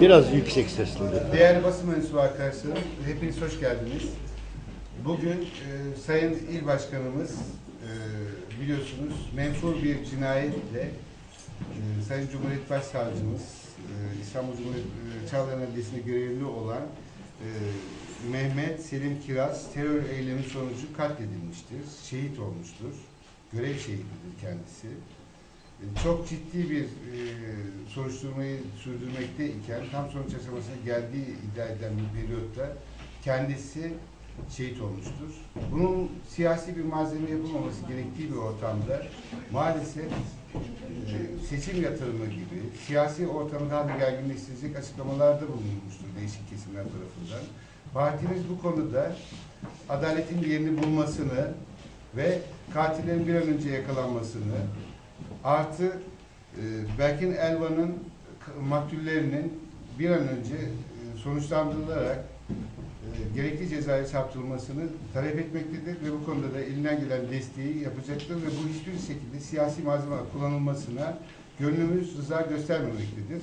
Biraz yüksek sesli. de. Değerli basın mensubu arkadaşlarım, hepiniz hoş geldiniz. Bugün e, Sayın İl Başkanımız e, biliyorsunuz menfur bir cinayetle e, Sayın Cumhuriyet Başsavcımız e, İstanbul Cumhuriyet e, Çağlayan Adliyesi'nde görevli olan e, Mehmet Selim Kiraz terör eylemi sonucu katledilmiştir. Şehit olmuştur. Görev şehididir kendisi. Çok ciddi bir e, soruşturmayı sürdürmekteyken tam sonuç aşamasına geldiği iddia edilen bir periyotta kendisi şehit olmuştur. Bunun siyasi bir malzeme yapılmaması gerektiği bir ortamda maalesef e, seçim yatırımı gibi siyasi ortamı daha da gerginleştirecek açıklamalarda bulunmuştur değişik kesimler tarafından. Partimiz bu konuda adaletin yerini bulmasını ve katillerin bir an önce yakalanmasını artı e, Berkin Elvan'ın maktullerinin bir an önce e, sonuçlandırılarak e, gerekli cezaya çarptırılmasını talep etmektedir ve bu konuda da elinden gelen desteği yapacaktır ve bu hiçbir şekilde siyasi malzeme kullanılmasına gönlümüz rıza göstermemektedir.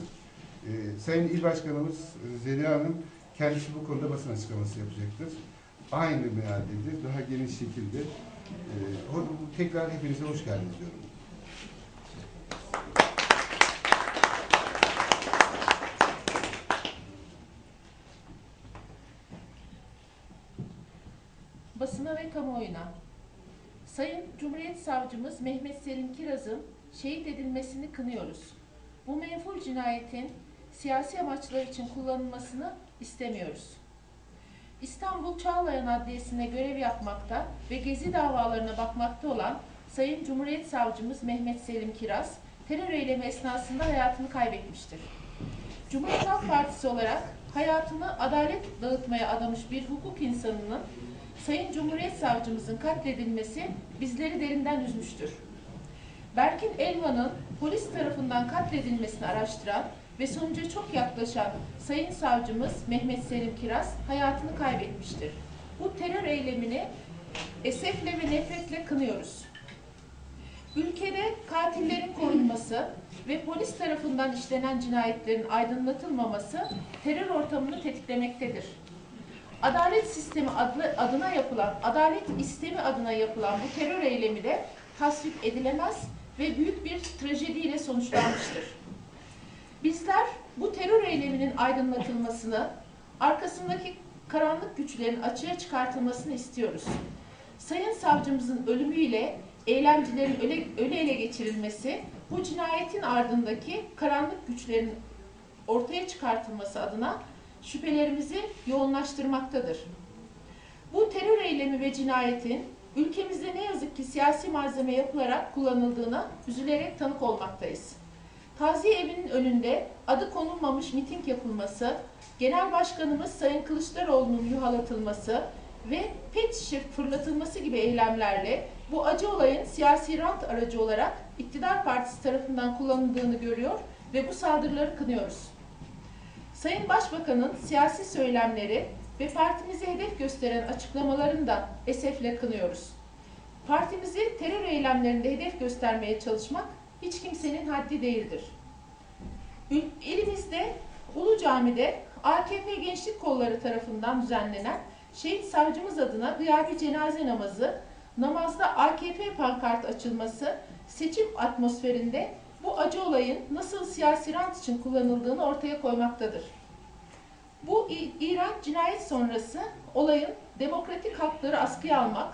E, Sayın İl Başkanımız e, Zeliha Hanım kendisi bu konuda basın açıklaması yapacaktır. Aynı mealdedir, daha geniş şekilde. E, tekrar hepinize hoş geldiniz diyorum. Basına ve kamuoyuna. Sayın Cumhuriyet Savcımız Mehmet Selim Kiraz'ın şehit edilmesini kınıyoruz. Bu menfur cinayetin siyasi amaçlar için kullanılmasını istemiyoruz. İstanbul Çağlayan Adliyesi'ne görev yapmakta ve gezi davalarına bakmakta olan Sayın Cumhuriyet Savcımız Mehmet Selim Kiraz, terör eylemi esnasında hayatını kaybetmiştir. Cumhuriyet Halk Partisi olarak hayatını adalet dağıtmaya adamış bir hukuk insanının Sayın Cumhuriyet Savcımızın katledilmesi bizleri derinden üzmüştür. Berkin Elvan'ın polis tarafından katledilmesini araştıran ve sonuca çok yaklaşan Sayın Savcımız Mehmet Selim Kiraz hayatını kaybetmiştir. Bu terör eylemini esefle ve nefretle kınıyoruz. Ülkede katillerin korunması ve polis tarafından işlenen cinayetlerin aydınlatılmaması terör ortamını tetiklemektedir. Adalet sistemi adlı, adına yapılan, adalet istemi adına yapılan bu terör eylemi de tasvip edilemez ve büyük bir trajediyle sonuçlanmıştır. Bizler bu terör eyleminin aydınlatılmasını, arkasındaki karanlık güçlerin açığa çıkartılmasını istiyoruz. Sayın savcımızın ölümüyle eylemcilerin öle, öle ele geçirilmesi, bu cinayetin ardındaki karanlık güçlerin ortaya çıkartılması adına şüphelerimizi yoğunlaştırmaktadır. Bu terör eylemi ve cinayetin ülkemizde ne yazık ki siyasi malzeme yapılarak kullanıldığına üzülerek tanık olmaktayız. Taziye evinin önünde adı konulmamış miting yapılması, Genel Başkanımız Sayın Kılıçdaroğlu'nun yuhalatılması ve pet şişe fırlatılması gibi eylemlerle bu acı olayın siyasi rant aracı olarak iktidar partisi tarafından kullanıldığını görüyor ve bu saldırıları kınıyoruz. Sayın Başbakan'ın siyasi söylemleri ve partimize hedef gösteren açıklamalarını da esefle kınıyoruz. Partimizi terör eylemlerinde hedef göstermeye çalışmak hiç kimsenin haddi değildir. İlimizde Ulu Cami'de AKP Gençlik Kolları tarafından düzenlenen şehit savcımız adına gıyabi cenaze namazı, namazda AKP pankart açılması, seçim atmosferinde bu acı olayın nasıl siyasi rant için kullanıldığını ortaya koymaktadır. Bu İran cinayet sonrası olayın demokratik hakları askıya almak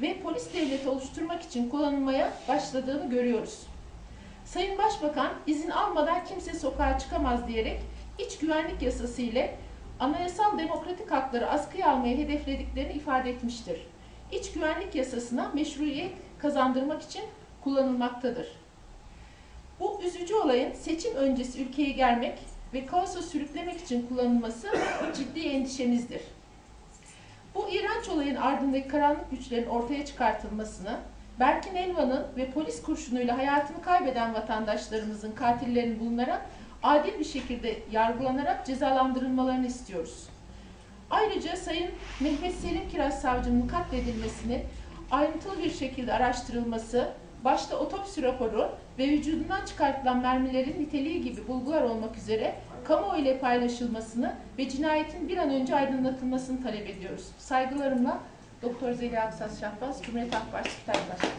ve polis devleti oluşturmak için kullanılmaya başladığını görüyoruz. Sayın Başbakan izin almadan kimse sokağa çıkamaz diyerek iç güvenlik yasası ile anayasal demokratik hakları askıya almayı hedeflediklerini ifade etmiştir. İç güvenlik yasasına meşruiyet kazandırmak için kullanılmaktadır. Bu üzücü olayın seçim öncesi ülkeyi germek ve kaosa sürüklemek için kullanılması ciddi endişemizdir. Bu iğrenç olayın ardındaki karanlık güçlerin ortaya çıkartılmasını, Berkin Elvan'ın ve polis kurşunuyla hayatını kaybeden vatandaşlarımızın katillerinin bulunarak adil bir şekilde yargılanarak cezalandırılmalarını istiyoruz. Ayrıca Sayın Mehmet Selim Kiraz Savcı'nın katledilmesini ayrıntılı bir şekilde araştırılması, başta otopsi raporu ve vücudundan çıkartılan mermilerin niteliği gibi bulgular olmak üzere kamuoyu ile paylaşılmasını ve cinayetin bir an önce aydınlatılmasını talep ediyoruz. Saygılarımla Doktor Zeliha Aksas Şahbaz, Cumhuriyet Halk Partisi Başkanı.